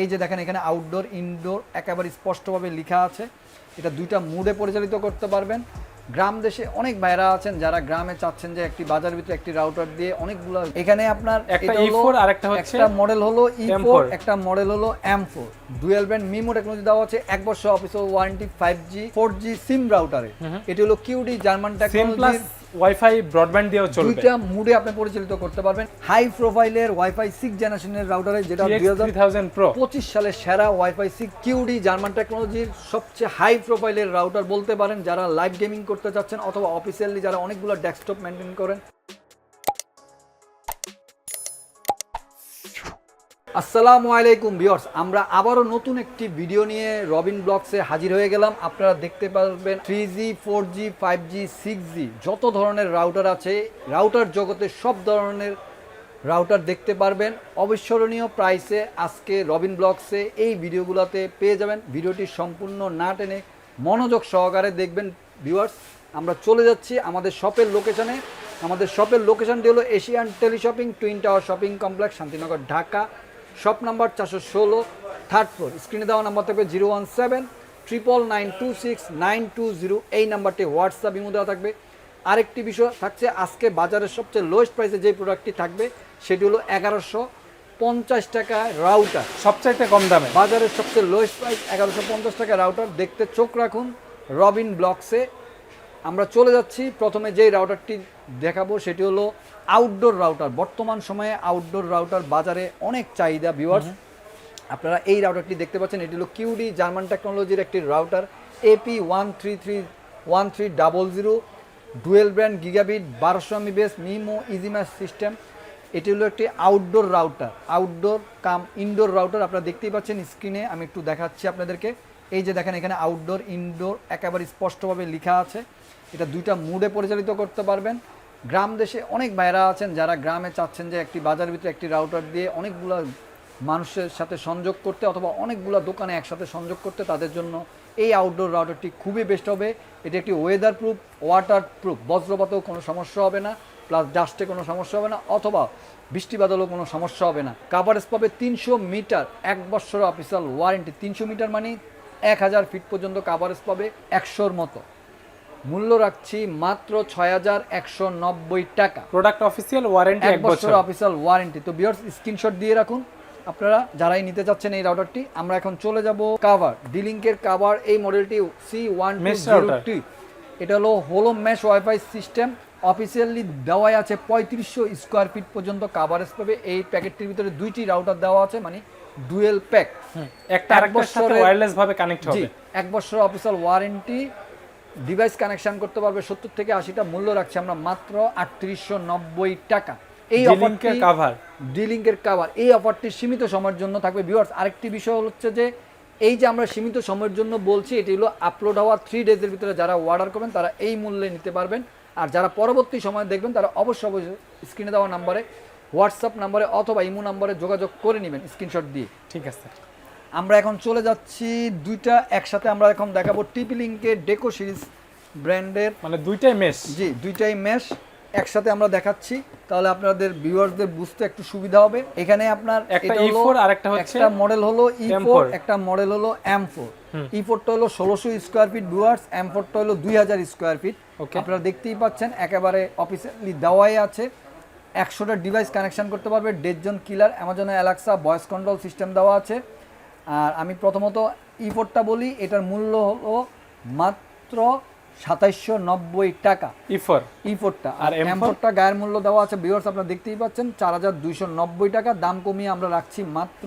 এই যে দেখেন এখানে আউটডোর ইনডোর একেবারে স্পষ্টভাবে লেখা আছে। এটা দুইটা মুডে পরিচালিত করতে পারবেন। গ্রাম দেশে অনেক ভাইরা আছেন যারা গ্রামে চাচ্ছেন যে একটি বাজার ভিতরে একটি রাউটার দিয়ে অনেকগুলো এখানে আপনার একটা E4 আর একটা হচ্ছে একটা মডেল হলো ই ফোর একটা মডেল হলো M four dual band MIMO technology দেওয়া আছে। এক বছর office warranty five G four G SIM রাউটারে এটি হলো QD German technology wifi broadband দিয়েও চলবে। দুইটা মুডে আপনি পরিচালিত করতে পারবেন। হাই প্রোফাইলের ওয়াইফাই 6 জেনারেশনের রাউটারে যেটা দুই হাজার 3000 প্রো পঁচিশ সালের সেরা ওয়াইফাই 6 কিউডি জার্মান টেকনোলজির সবচেয়ে হাই প্রোফাইলের রাউটার বলতে পারেন যারা লাইভ গেমিং করতে চাচ্ছেন অথবা অফিসিয়ালি যারা অনেকগুলো ডেস্কটপ মেনটেন করেন। আসসালামু আলাইকুম ভিউয়ার্স, আমরা আবারও নতুন একটি ভিডিও নিয়ে রবিন ব্লগসে হাজির হয়ে গেলাম। আপনারা দেখতে পারবেন three G four G five G six G যত ধরনের রাউটার আছে রাউটার জগতে সব ধরনের রাউটার দেখতে পারবেন। অবিস্মরণীয় প্রাইসে আজকে রবিন ব্লগসে এই ভিডিওগুলোতে পেয়ে যাবেন। ভিডিওটি সম্পূর্ণ না টেনে মনোযোগ সহকারে দেখবেন ভিউয়ার্স। আমরা চলে যাচ্ছি আমাদের শপের লোকেশানে আমাদের শপের লোকেশানটি হলো Asian teleshopping twin tower shopping complex Shantinagar, Dhaka. Shop number চারশো ষোলো থার্ড ফ্লোর স্ক্রিনে দেওয়া নাম্বার থাকবে zero one seven triple nine two six nine two zero এই নাম্বারটি হোয়াটসঅ্যাপ ইমো দেওয়া থাকবে। আরেকটি বিষয় থাকছে আজকে বাজারের সবচেয়ে লোয়েস্ট প্রাইসে যে প্রোডাক্টটি থাকবে সেটি হলো এগারোশো পঞ্চাশ টাকা রাউটার সবচাইতে কম দামে। বাজারের সবচেয়ে লোয়েস্ট প্রাইস এগারোশো পঞ্চাশ টাকা রাউটার দেখতে চোখ রাখুন রবিন ব্লকসে আমরা চলে যাচ্ছি। প্রথমে যেই রাউটারটি দেখাবো সেটি হলো আউটডোর রাউটার বর্তমান সময়ে আউটডোর রাউটার বাজারে অনেক চাহিদা ভিউয়ার্স আপনারা এই রাউটারটি দেখতে পাচ্ছেন। এটি হলো কিউডি জার্মান টেকনোলজির একটি router AP one three three one three double zero dual brand gigabit বারোশো MB base MIMO easy mesh system এটি হলো একটি outdoor router outdoor cum indoor router আপনারা দেখতেই পাচ্ছেন স্ক্রিনে আমি একটু দেখাচ্ছি আপনাদেরকে। এই যে দেখেন, এখানে আউটডোর ইনডোর একেবারে স্পষ্টভাবে লেখা আছে। এটা দুইটা মুডে পরিচালিত করতে পারবেন। গ্রাম দেশে অনেক ভাইরা আছেন যারা গ্রামে চাচ্ছেন যে একটি বাজার ভিতরে একটি রাউটার দিয়ে অনেকগুলো মানুষের সাথে সংযোগ করতে অথবা অনেকগুলো দোকানে একসাথে সংযোগ করতে তাদের জন্য এই আউটডোর রাউটারটি খুবই বেস্ট হবে। এটি একটি ওয়েদার প্রুফ ওয়াটার প্রুফ বজ্রপাতেও কোনো সমস্যা হবে না প্লাস ডাস্টে কোনো সমস্যা হবে না, অথবা বৃষ্টি বাদলও কোনো সমস্যা হবে না। কাভারেজ পাবে তিনশো মিটার এক বছর অফিসিয়াল ওয়ারেন্টি তিনশো মিটার মানে এক হাজার ফিট পর্যন্ত কাভারেজ পাবে একশোর মতো। মূল্য রাখছি মাত্র ছয় হাজার একশো নব্বই টাকা। প্রোডাক্ট অফিসিয়াল ওয়ারেন্টি এক বছর। অফিসিয়াল ওয়ারেন্টি তো বিয়ার্স স্ক্রিনশট দিয়ে রাখুন। আপনারা যারাই নিতে চাচ্ছেন এই রাউটারটি আমরা এখন চলে যাব কাভার ডিলিঙ্কের কাভার এই মডেলটি সি ওয়ান router। এটা হলো হোলো মেশ ওয়াইফাই সিস্টেম অফিসিয়ালি দেওয়াই আছে পঁয়ত্রিশশো স্কোয়ার ফিট পর্যন্ত কাভারেজ পাবে। এই প্যাকেটটির ভিতরে দুইটি রাউটার দেওয়া আছে মানে ডুয়েল প্যাক। একটা সাথে বছরের- ওয়্যারলেস ভাবে কানেক্ট হবে। এক বছর অফিসিয়াল ওয়ারেন্টি ডিভাইস কানেকশন করতে পারবে সত্তর থেকে আশিটা মূল্য রাখছি আমরা মাত্র আটত্রিশশো নব্বই টাকা। এই অফারটি কাভার ডিলিঙ্কের কাভার এই অফারটি সীমিত সময়ের জন্য থাকবে। ভিউয়ার্স আরেকটি বিষয় হচ্ছে যে এই যে আমরা সীমিত সময়ের জন্য বলছি এটি হলো আপলোড হওয়ার থ্রি ডেজের ভিতরে যারা অর্ডার করবেন তারা এই মূল্যে নিতে পারবেন। আর যারা পরবর্তী সময় দেখবেন তারা অবশ্যই অবশ্যই স্ক্রিনে দেওয়া নাম্বারে হোয়াটসঅ্যাপ নাম্বারে অথবা ইমো নাম্বারে যোগাযোগ করে নেবেন স্ক্রিনশট দিয়ে। ঠিক আছে। আমরা এখন চলে যাচ্ছি দুইটা একসাথে আমরা এখন দেখাবো টিপি লিঙ্কের ডেকো সিরিজ ব্র্যান্ডের মানে দুইটাই মেশ জি দুইটাই ম্যাশ একসাথে আমরা দেখাচ্ছি। তাহলে আপনাদের ভিউয়ারদের বুঝতে একটু সুবিধা হবে। এখানে আপনার একটা এটা হলো- E4 আর একটা হচ্ছে একটা মডেল হলো ই ফোর একটা মডেল হলো এম ফোর ই ফোরটা হলো ষোলোশো স্কোয়ার ফিট ভিউয়ার্স এম ফোরটা হলো দুই হাজার স্কোয়ার ফিট আপনারা দেখতেই পাচ্ছেন একেবারে অফিসিয়ালি দেওয়াই আছে। একশোটা ডিভাইস কানেকশান করতে পারবে দেড়জন কিলার অ্যামাজনের অ্যালাক্সা ভয়েস কন্ট্রোল সিস্টেম দেওয়া আছে। আর আমি প্রথমত ই ফোরটা বলি এটার মূল্য হলো মাত্র সাতাইশশো নব্বই টাকা। ই ফোর ই ফোরটা আর আর এম ফোরটা গায়ের মূল্য দেওয়া আছে বিয়ার্স আপনারা দেখতেই পাচ্ছেন চার হাজার দুইশো নব্বই টাকা দাম কমিয়ে আমরা রাখছি মাত্র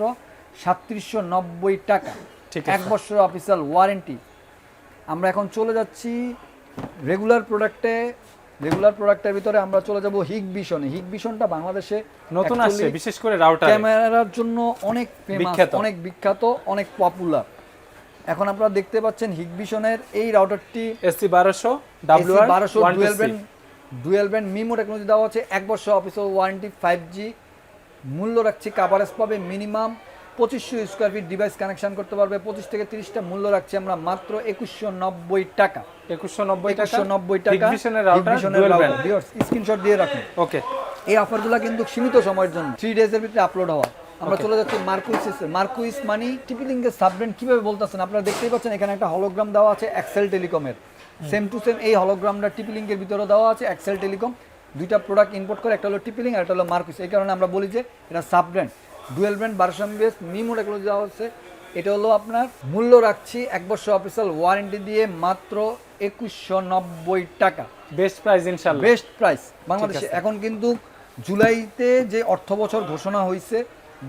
সাতত্রিশশো নব্বই টাকা। ঠিক এক। বছর অফিসিয়াল ওয়ারেন্টি আমরা এখন চলে যাচ্ছি রেগুলার প্রোডাক্টে রেগুলার প্রোডাক্টের ভিতরে আমরা চলে যাব হিগ বিশনে হিগ বিশনটা বাংলাদেশে নতুন আসছে বিশেষ করে রাউটার ক্যামেরার জন্য অনেক বিখ্যাত। অনেক বিখ্যাত অনেক পপুলার এখন আপনারা দেখতে পাচ্ছেন হিগবিশনের এই রাউটারটি এসসি বারোশো ডাব্লিউ বারোশো dual band dual band MIMO technology দেওয়া আছে। এক বছর অফিসিয়াল ওয়ারেন্টি ফাইভ জি মূল্য রাখছি কাভারেজ পাবে মিনিমাম পঁচিশশো স্কোয়ার ফিট ডিভাইস কানেকশন করতে পারবে। পঁচিশ থেকে তিরিশটা মূল্য রাখছি আমরা মাত্র একুশশো নব্বই টাকা। একুশশো নব্বই টাকা? নব্বই টাকা। স্ক্রিনশট দিয়ে রাখুন। ওকে এই অফারগুলো কিন্তু সীমিত সময়ের জন্য। থ্রি ডেজের ভিতরে আপলোড হওয়া। আমরা চলে যাচ্ছি মার্কুইস মার্কুইস মানি টিপিলিংকের সাবব্র্যান্ড কীভাবে বলতেছেন? আপনারা দেখতেই পাচ্ছেন এখানে একটা হলোগ্রাম দেওয়া আছে এক্সেল টেলিকমের সেম টু সেম এই হলোগ্রামটা টিপিলিংকের ভিতরে দেওয়া আছে এক্সেল টেলিকম দুইটা প্রোডাক্ট ইম্পোর্ট করে একটা হলো টিপিলিং আর একটা হলো মার্কুইস এই কারণে আমরা বলি যে এটা সাব ব্র্যান্ড ডুয়েল ব্র্যান্ড বারোশো বেস মিমো টেকনোলজি দেওয়া হচ্ছে এটা হলো আপনার মূল্য রাখছি এক বছর অফিসিয়াল ওয়ারেন্টি দিয়ে মাত্র একুশশো নব্বই টাকা। বেস্ট প্রাইস ইনশাআল্লাহ বেস্ট প্রাইস। বাংলাদেশে এখন কিন্তু জুলাইতে যে অর্থ বছর ঘোষণা হয়েছে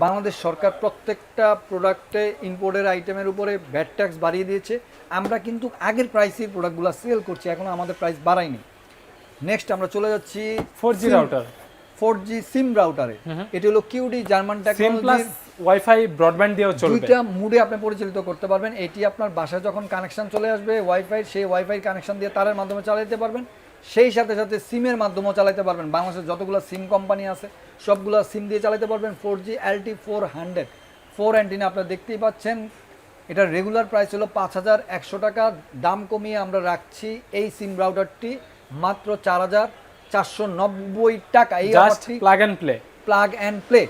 বাংলাদেশ সরকার প্রত্যেকটা প্রোডাক্টে ইম্পোর্টের আইটেমের উপরে ভ্যাট ট্যাক্স বাড়িয়ে দিয়েছে। আমরা কিন্তু আগের প্রাইসের প্রোডাক্টগুলো সেল করছি এখন আমাদের প্রাইস বাড়ায়নি। নেক্সট আমরা চলে যাচ্ছি 4G router। Four G SIM রাউটারে। এটি হলো QD German technology wifi broadband দিয়েও চলবে। দুইটা মুডে আপনি পরিচালিত করতে পারবেন। এটি আপনার বাসায় যখন কানেকশন চলে আসবে ওয়াইফাই সেই ওয়াইফাই কানেকশন দিয়ে তারের মাধ্যমে চালাতে পারবেন। সেই সাথে সাথে সিমের মাধ্যমেও চালাতে পারবেন। বাংলাদেশের যতগুলো সিম কোম্পানি আছে সবগুলো সিম দিয়ে চালাতে পারবেন four G LTE four hundred four antenna আপনারা দেখতেই পাচ্ছেন এটার রেগুলার প্রাইস হলো পাঁচ হাজার একশো টাকা। দাম কমিয়ে আমরা রাখছি এই সিম রাউটারটি মাত্র চার হাজার। চারশো নব্বই টাকা। এই অফারটি plug and play plug and play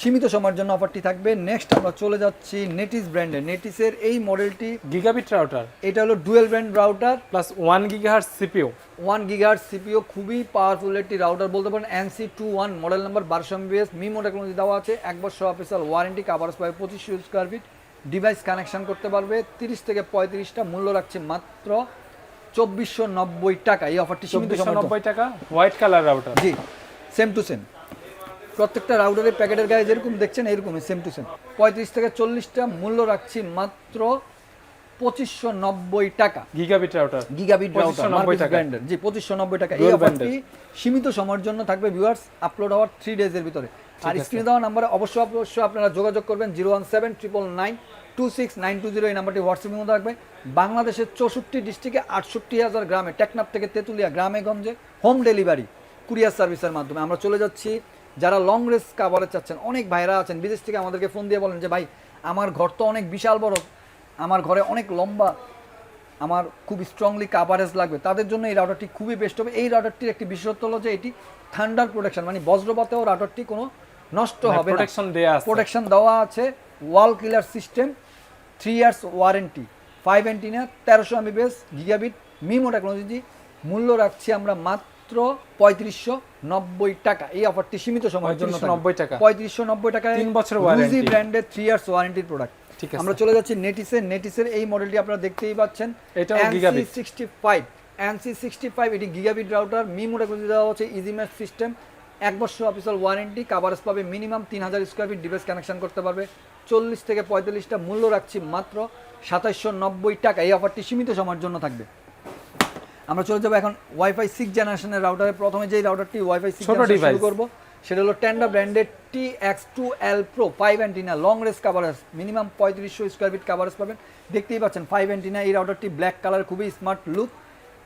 সীমিত সময়ের জন্য অফারটি থাকবে। নেক্সট আমরা চলে যাচ্ছি নেটিস ব্র্যান্ডের নেটিসের এই মডেলটি গিগাবিট রাউটার এটা হলো dual brand router plus one gigahertz CPU one গিগার CPU খুবই পাওয়ারফুল একটি রাউটার বলতে পারেন। NC two one model number বারোশো এমবিএস মিমো টেকনোলজি দেওয়া আছে। এক বছর অফিসিয়াল ওয়ারেন্টি কাভার্স পাবে। পঁচিশশো স্কোয়ার ফিট ডিভাইস কানেকশন করতে পারবে। তিরিশ থেকে পঁয়ত্রিশটা মূল্য রাখছে মাত্র চব্বিশশো নব্বই টাকা এই অফারটি সীমিত চব্বিশশো নব্বই টাকা হোয়াইট কালার রাউটার জি সেম টু সেম প্রত্যেকটা রাউটারের প্যাকেটের গায়ে যেরকম দেখছেন এরকমই সেম টু সেম পঁয়ত্রিশ থেকে চল্লিশটা মূল্য রাখছি মাত্র পঁচিশশো নব্বই টাকা। গিগাবিট রাউটার গিগাবিট রাউটার ব্র্যান্ডের জি পঁচিশশো নব্বই টাকা। এই অফারটি সীমিত সময়ের জন্য থাকবে ভিউয়ার্স আপলোড হওয়ার থ্রি ডেজের ভিতরে। আর স্ক্রিনে দেওয়া নাম্বারে অবশ্যই অবশ্যই আপনারা যোগাযোগ করবেন zero one seven triple nine two six nine two zero এই নাম্বারটি হোয়াটসঅ্যাপের মধ্যে রাখবে বাংলাদেশের চৌষট্টি ডিস্ট্রিক্টে আটষট্টি হাজার গ্রামে টেকনাফ থেকে তেঁতুলিয়া গ্রামে গঞ্জে হোম ডেলিভারি কুরিয়ার সার্ভিসের মাধ্যমে। আমরা চলে যাচ্ছি। যারা লং রেস কাভারে চাচ্ছেন অনেক ভাইরা আছেন বিদেশ থেকে আমাদেরকে ফোন দিয়ে বলেন যে ভাই আমার ঘর তো অনেক বিশাল বড় আমার ঘরে অনেক লম্বা আমার খুব স্ট্রংলি কাভারেজ লাগবে তাদের জন্য এই রাউটারটি খুবই বেস্ট হবে। এই রাউটারটির একটি বিশেষত্ব হলো যে এটি থান্ডার প্রোটেকশন মানে বজ্রপাতেও রাউটারটি কোনো নষ্ট হবে প্রোটেকশন দেয়া প্রোটেকশন দেওয়া আছে wall killer system three years warranty five antenna তেরোশো এমবিবিএস গিগাবিট মিমো টেকনোলজি মূল্য রাখছি আমরা মাত্র পঁয়ত্রিশশো নব্বই টাকা এই অফারটি সীমিত সময়ের জন্য 3590 টাকা। পঁয়ত্রিশশো নব্বই টাকায় তিন বছর warranty। ব্র্যান্ডের থ্রি ইয়ার্স ওয়ারেন্টির প্রোডাক্ট ঠিক আছে। আমরা চলে যাচ্ছি নেটিসের নেটিসের এই মডেলটি আপনারা দেখতেই পাচ্ছেন এটাও gigabit। Sixty five NC sixty five এটি গিগাবিট রাউটার মিমো টেকনোলজি দেওয়া হচ্ছে ইজি ম্যাচ সিস্টেম এক বছর অফিসিয়াল ওয়ারেন্টি কাভারেজ পাবে মিনিমাম তিন হাজার স্কোয়ার ফিট ডিভাইস কানেকশন করতে পারবে। চল্লিশ থেকে পঁয়তাল্লিশটা মূল্য রাখছি মাত্র সাতাশশো নব্বই টাকা। এই অফারটি সীমিত সময়ের জন্য থাকবে। আমরা চলে যাব এখন ওয়াইফাই সিক্স জেনারেশনের রাউটারে প্রথমে যেই রাউটারটি ওয়াইফাই সিক্স শুরু করব সেটা হলো টেন্ডা ব্র্যান্ডের T X two L pro five antenna long range coverage minimum পঁয়ত্রিশশো স্কোয়ার ফিট কাভারেজ পাবেন। দেখতেই পাচ্ছেন ফাইভ অ্যান্টিনা এই রাউটারটি ব্ল্যাক কালার খুবই স্মার্ট লুক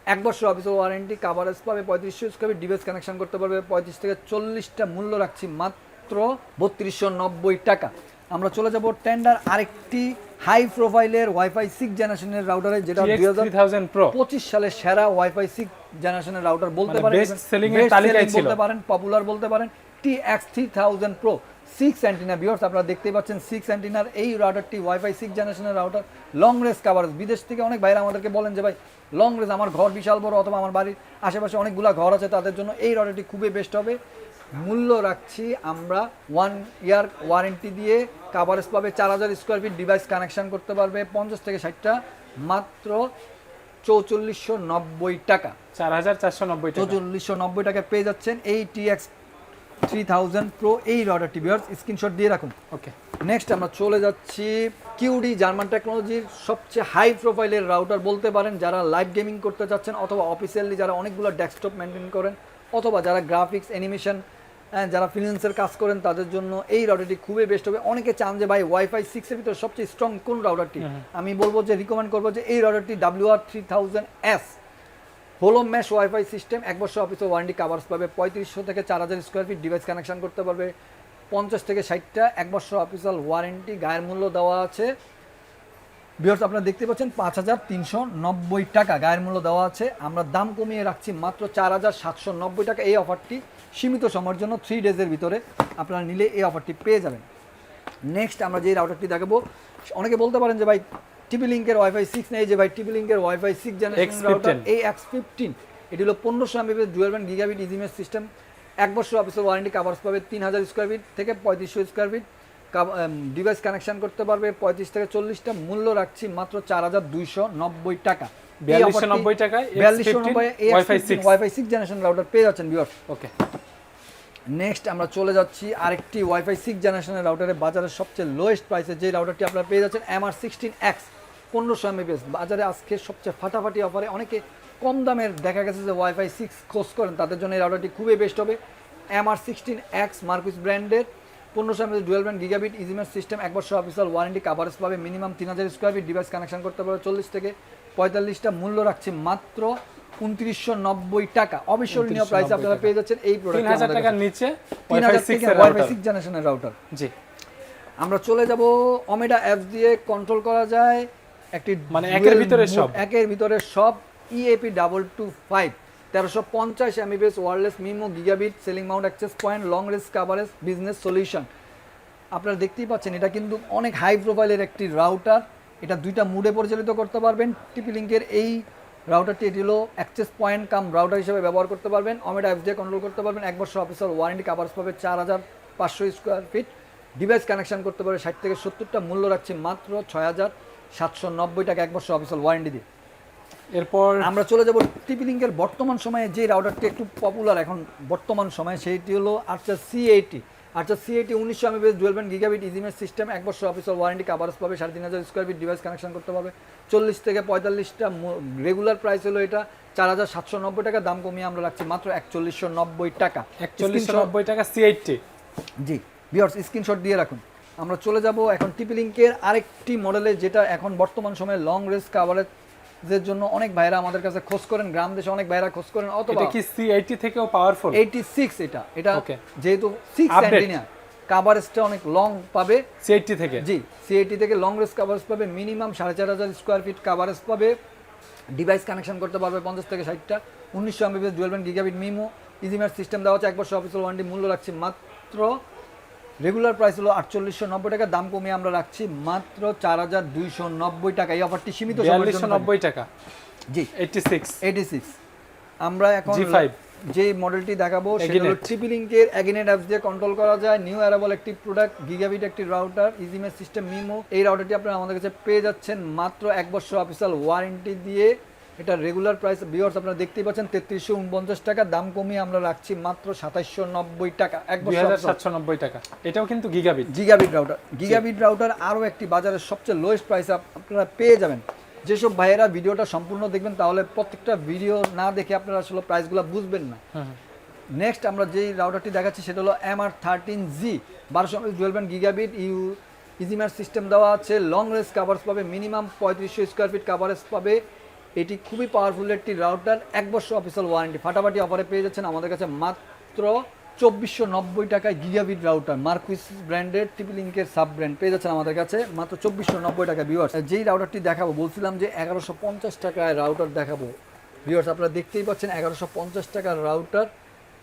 এক বছর অফিসিয়াল ওয়ারেন্টি কাভারেজ পাবে পঁয়ত্রিশশো স্কোয়ার ফিট ডিভাইস কানেকশন করতে পারবে পঁয়ত্রিশ থেকে চল্লিশটা মূল্য রাখছি মাত্র বত্রিশশো নব্বই টাকা। আমরা চলে যাব টেন্ডার আরেকটি হাই প্রোফাইলের ওয়াইফাই সিক্স জেনারেশনের রাউটারে যেটা পঁচিশ সালের সেরা ওয়াইফাই সিক্স জেনারেশনের রাউটার বলতে পারেন। বলতে পারেন পপুলার বলতে পারেন T X three thousand pro six antenna বিয়ার্স আপনারা দেখতেই পাচ্ছেন সিক্স অ্যান্টিনার এই রাউটারটি ওয়াইফাই সিক্স জেনারেশনের রাউটার লং রেস কাভারেজ বিদেশ থেকে অনেক ভাইরা আমাদেরকে বলেন যে ভাই লং রেস আমার ঘর বিশাল বড় অথবা আমার বাড়ির আশেপাশে অনেকগুলা ঘর আছে তাদের জন্য এই রাউটারটি খুবই বেস্ট হবে। মূল্য রাখছি আমরা ওয়ান ইয়ার ওয়ারেন্টি দিয়ে। কাভারেজ পাবে চার হাজার স্কোয়ার ফিট ডিভাইস কানেকশান করতে পারবে পঞ্চাশ থেকে ষাটটা মাত্র চৌচল্লিশশো নব্বই টাকা। চার হাজার চারশো নব্বই চৌচল্লিশশো নব্বই টাকা পেয়ে যাচ্ছেন এই টিএক্স থ্রি থাউজেন্ড প্রো এই রাউটার টিভিয়ার্স স্ক্রিনশট দিয়ে রাখুন। ওকে নেক্সট আমরা চলে যাচ্ছি কিউডি জার্মান টেকনোলজির সবচেয়ে হাই প্রোফাইলের রাউটার বলতে পারেন যারা লাইভ গেমিং করতে চাচ্ছেন অথবা অফিসিয়ালি যারা অনেকগুলো ডেস্কটপ মেনটেন করেন অথবা যারা গ্রাফিক্স অ্যানিমেশন যারা ফিনান্সের কাজ করেন তাদের জন্য এই রাউটারটি খুবই বেস্ট হবে। অনেকে চান যে ভাই ওয়াইফাই সিক্সের ভিতরে সবচেয়ে স্ট্রং কোন রাউটারটি আমি বলব যে রিকমেন্ড করব যে এই রাউটারটি W R three thousand S হোলো ম্যাশ ওয়াইফাই সিস্টেম এক বছর অফিসে ওয়ারেন্টি কাভার্স পাবে। পঁয়ত্রিশশো থেকে চার হাজার স্কোয়ার ফিট ডিভাইস কানেকশন করতে পারবে। পঞ্চাশ থেকে ষাটটা, এক বছর অফিসিয়াল ওয়ারেন্টি গায়ের মূল্য দেওয়া আছে। বিহার্স আপনারা দেখতে পাচ্ছেন পাঁচ হাজার তিনশো নব্বই টাকা গায়ের মূল্য দেওয়া আছে। আমরা দাম কমিয়ে রাখছি মাত্র চার হাজার সাতশো নব্বই টাকা। এই অফারটি সীমিত সময়ের জন্য থ্রি ডেজের ভিতরে আপনারা নিলে এই অফারটি পেয়ে যাবেন। নেক্সট আমরা যে রাউটারটি দেখাবো, অনেকে বলতে পারেন যে ভাই টিপি লিঙ্কের ওয়াইফাই সিক্স নেই যে ভাই টিপি লিঙ্কের ওয়াইফাই সিক্স জেনারেশন রাউটার এই এক্স ফিফটিন এটি হলো পনেরোশো এমবিপিএস ডুয়েল ব্যান্ড গিগাবিট ইজিমেজ সিস্টেম এক বছর অফিসের ওয়ারেন্টি কাভার্স পাবে তিন হাজার স্কোয়ার ফিট থেকে পঁয়ত্রিশশো স্কোয়ার ফিট ডিভাইস কানেকশন করতে পারবে পঁয়ত্রিশ থেকে চল্লিশটা মূল্য রাখছি মাত্র চার হাজার দুইশো নব্বই টাকা। বিয়াল্লিশশো নব্বই টাকায় বিয়াল্লিশশো X15 নব্বই 6 ওয়াইফাই সিক্স জেনারেশন রাউটার পেয়ে যাচ্ছেন বিয়ার ওকে নেক্সট আমরা চলে যাচ্ছি আরেকটি ওয়াইফাই সিক্স জেনারেশনের রাউটারে বাজারের সবচেয়ে লোয়েস্ট প্রাইসে যে রাউটারটি আপনারা পেয়ে যাচ্ছেন এমআর সিক্সটিন এক্স পনেরোশো এমবিপিএস বাজারে আজকে সবচেয়ে ফাটাফাটি অফারে অনেকে কম দামের দেখা গেছে যে ওয়াইফাই সিক্স খোঁজ করেন তাদের জন্য এই রাউটারটি খুবই বেস্ট হবে। M R sixteen X Marquis ব্র্যান্ডের পনেরোশো এমএস ডুয়েল ব্র্যান্ড গিগাবিট ইজিমের সিস্টেম এক বছর অফিসিয়াল ওয়ারেন্টি কাভারেজ পাবে মিনিমাম তিন হাজার স্কোয়ার ফিট ডিভাইস কানেকশন করতে পারবে চল্লিশ থেকে পঁয়তাল্লিশটা মূল্য রাখছে মাত্র উনত্রিশশো নব্বই টাকা। অবিস্মরণীয় প্রাইসে আপনারা পেয়ে যাচ্ছেন এই তিন প্রোডাক্ট হাজার টাকার নিচে তিন হাজার থেকে এর ওয়াইফাই সিক্স জেনারেশনের রাউটার জি। আমরা চলে যাব অমেডা অ্যাপস দিয়ে কন্ট্রোল করা যায়। একটি মানে একের ভিতরে সব। একের ভিতরে সব ইএপি ডাবল টু ফাইভ তেরোশো পঞ্চাশ MBBS wireless MIMO gigabit ceiling mount access point long range coverage business solution আপনারা দেখতেই পাচ্ছেন এটা কিন্তু অনেক হাই প্রোফাইলের একটি রাউটার এটা দুইটা মুডে পরিচালিত করতে পারবেন। টিপি লিঙ্কের এই রাউটারটি এটি হলো অ্যাক্সেস পয়েন্ট কাম রাউটার হিসেবে ব্যবহার করতে পারবেন। অমেডা অ্যাপস দিয়ে কন্ট্রোল করতে পারবেন। এক বছর অফিসার ওয়ারেন্টি কাভার্স পাবে চার হাজার পাঁচশো স্কোয়ার ফিট ডিভাইস কানেকশন করতে পারবে ষাট থেকে সত্তরটা মূল্য রাখছে মাত্র ছয় হাজার। সাতশো নব্বই টাকা এক বছর অফিসিয়াল ওয়ারেন্টি দিয়ে। এরপর আমরা চলে যাব টিপি লিঙ্কের বর্তমান সময়ে যে রাউটারটি একটু পপুলার এখন বর্তমান সময়ে সেইটি হলো আচ্ছা সি এইটি আচ্ছা সি এইটি উনিশশো এমবিএস ডুয়েল ব্যান্ড গিগাবিট ইজিমের সিস্টেম এক বছর অফিসিয়াল ওয়ারেন্টি কাভারেজ পাবে সাড়ে তিন হাজার স্কোয়ার ফিট ডিভাইস কানেকশন করতে পারবে। চল্লিশ থেকে পঁয়তাল্লিশটা রেগুলার প্রাইস হলো এটা চার হাজার সাতশো নব্বই টাকা দাম কমিয়ে আমরা রাখছি মাত্র একচল্লিশশো নব্বই টাকা। একচল্লিশশো নব্বই টাকা সি এইটটি জি বিয়ার্স স্ক্রিনশট দিয়ে রাখুন। আমরা চলে যাব এখন টিপি লিঙ্কের আরেকটি মডেলে যেটা এখন বর্তমান সময়ে লং রেঞ্জ কাভারেজের জন্য অনেক ভাইরা আমাদের কাছে খোঁজ করেন গ্রাম দেশে অনেক ভাইরা খোঁজ করেন অথবা কি সি এইটটি থেকেও পাওয়ারফুল এইটি সিক্স এটা এটা যেহেতু সিক্স Update. অ্যান্টিনা কাভারেজটা অনেক লং পাবে। সি এইটটি থেকে? জি সিএটি থেকে লং রেঞ্জ কাভারেজ পাবে মিনিমাম সাড়ে চার হাজার স্কোয়ার ফিট কাভারেজ পাবে। ডিভাইস কানেকশন করতে পারবে পঞ্চাশ থেকে ষাটটা। উনিশশো MBS dual band gigabit MIMO ইজিমের system দেওয়া হচ্ছে এক বছর অফিসিয়াল ওয়ারেন্টি মূল্য রাখছি মাত্র রেগুলার প্রাইস হলো আটচল্লিশশো নব্বই টাকা দাম কমিয়ে আমরা রাখছি মাত্র চার হাজার দুইশো নব্বই টাকা। এই অফারটি সীমিত নব্বই টাকা। জি। এইটটি সিক্স এইটি সিক্স আমরা এখন ফাইভ যে মডেলটি দেখাবো সেটা হলো Aginet। অ্যাগিনেট অ্যাপস দিয়ে কন্ট্রোল করা যায়। নিউ অ্যারাবল একটি প্রোডাক্ট গিগাবিট একটি রাউটার ইজিমের সিস্টেম মিমো এই রাউটারটি আপনারা আমাদের কাছে পেয়ে যাচ্ছেন মাত্র এক বছর অফিসিয়াল ওয়ারেন্টি দিয়ে। এটা রেগুলার প্রাইস বিয়ার্স আপনারা দেখতেই পাচ্ছেন তেত্রিশশো উনপঞ্চাশ টাকা দাম কমিয়ে আমরা রাখছি মাত্র সাতাইশশো নব্বই টাকা। এক। সাতশো নব্বই টাকা। এটাও কিন্তু gigabit gigabit router gigabit router আরও একটি বাজারের সবচেয়ে লোয়েস্ট প্রাইসে আপনারা পেয়ে যাবেন। যেসব ভাইয়েরা ভিডিওটা সম্পূর্ণ দেখবেন তাহলে প্রত্যেকটা ভিডিও না দেখে আপনারা আসলে প্রাইসগুলো বুঝবেন না। নেক্সট আমরা যেই রাউটারটি দেখাচ্ছি সেটা হলো এম আর থার্টিন জি বারোশো ব্যান্ড গিগাবিট ইউ ইজিমার সিস্টেম দেওয়া আছে। লং রেঞ্জ কাভারেজ পাবে মিনিমাম পঁয়ত্রিশশো স্কোয়ার ফিট কাভারেজ পাবে। এটি খুবই পাওয়ারফুল একটি রাউটার এক বছর অফিসিয়াল ওয়ারেন্টি ফাটাফাটি অফারে পেয়ে যাচ্ছেন আমাদের কাছে মাত্র চব্বিশশো নব্বই টাকায় গিগাবিট রাউটার মার্কুইস ব্র্যান্ডের টিপি লিঙ্কের সাব ব্র্যান্ড পেয়ে যাচ্ছেন আমাদের কাছে মাত্র চব্বিশশো নব্বই টাকা ভিউয়ার্স যেই রাউটারটি দেখাবো, বলছিলাম যে এগারোশো পঞ্চাশ টাকায় রাউটার দেখাবো। ভিউয়ার্স আপনারা দেখতেই পাচ্ছেন এগারোশো পঞ্চাশ টাকার রাউটার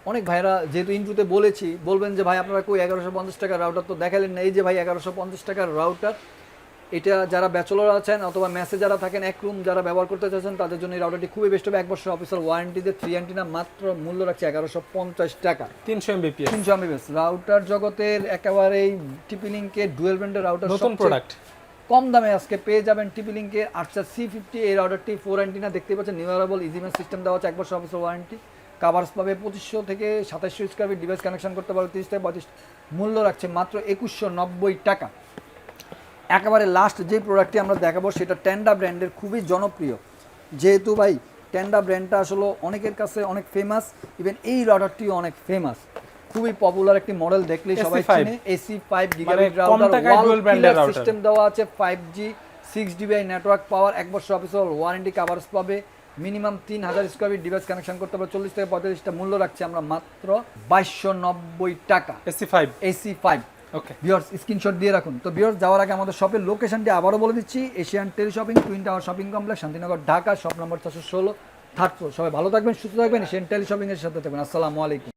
অনেক ভাইরা যেহেতু ইন্টুতে বলেছি, বলবেন যে ভাই, আপনারা কই এগারোশো পঞ্চাশ টাকার রাউটার তো দেখালেন না। এই যে ভাই, এগারোশো পঞ্চাশ টাকার রাউটার এটা যারা ব্যাচেলর আছেন অথবা মেসে যারা থাকেন এক রুম যারা ব্যবহার করতে চাচ্ছেন তাদের জন্য এই রাউটারটি খুবই বেস্ট হবে। এক বছর অফিসিয়াল ওয়ারেন্টিতে থ্রি অ্যান্টিনা মাত্র মূল্য রাখছে এগারোশো পঞ্চাশ টাকা। তিনশো এমবিপিএস তিনশো এমবিএস রাউটার জগতের একেবারেই টিপি লিঙ্কের ডুয়েল ব্র্যান্ডের রাউটার নতুন প্রোডাক্ট কম দামে আজকে পেয়ে যাবেন টিপি লিঙ্কের আটশো সি ফিফটি এই অর্ডারটি ফোর অ্যান্টিনা দেখতে পাচ্ছেন। নিউয়ারেবল ইজিমের সিস্টেম দেওয়া আছে এক বছর অফিসের ওয়ারেন্টি কাভার্স পাবে পঁচিশশো থেকে সাতাশশো স্কোয়ার ফিট ডিভাইস কানেকশন করতে পারবে তিরিশ থেকে পঁচিশ মূল্য রাখছে মাত্র একুশশো নব্বই টাকা। একেবারে লাস্ট যে প্রোডাক্টটি আমরা দেখাবো সেটা ট্যান্ডা ব্র্যান্ডের খুবই জনপ্রিয়। যেহেতু ভাই ট্যান্ডা ব্র্যান্ডটা আসলে অনেকের কাছে অনেক ফেমাস ইভেন এই রাউটারটিও অনেক ফেমাস খুবই পপুলার একটি মডেল দেখলেই সবাই চিনে। এসি ফাইভ গিগাবিট কম রাউটার সিস্টেম দেওয়া আছে five G six dBi network power এক বছর অফিসিয়াল ওয়ারেন্টি কাভার্স পাবে। মিনিমাম তিন হাজার স্কোয়ার ফিট ডিভাইস কানেকশন করতে পারবে। চল্লিশ থেকে পঁয়তাল্লিশটা মূল্য রাখছি আমরা মাত্র বাইশশো নব্বই টাকা। এসি ফাইভ এসি ফাইভ বিয়ার্স স্ক্রিনশট দিয়ে রাখুন। তো ভিওর্স যাওয়ার আগে আমাদের শপের লোকেশনটি আবারও বলে দিচ্ছি। Asian tele shopping, twin tower shopping complex, Shantinagar, Dhaka shop number চারশো ষোলো থার্ড ফ্লোর সবাই ভালো থাকবেন, সুস্থ থাকবেন, এশিয়ান টেলি শপিংয়ের সাথে থাকবেন। আসসালামু আলাইকুম।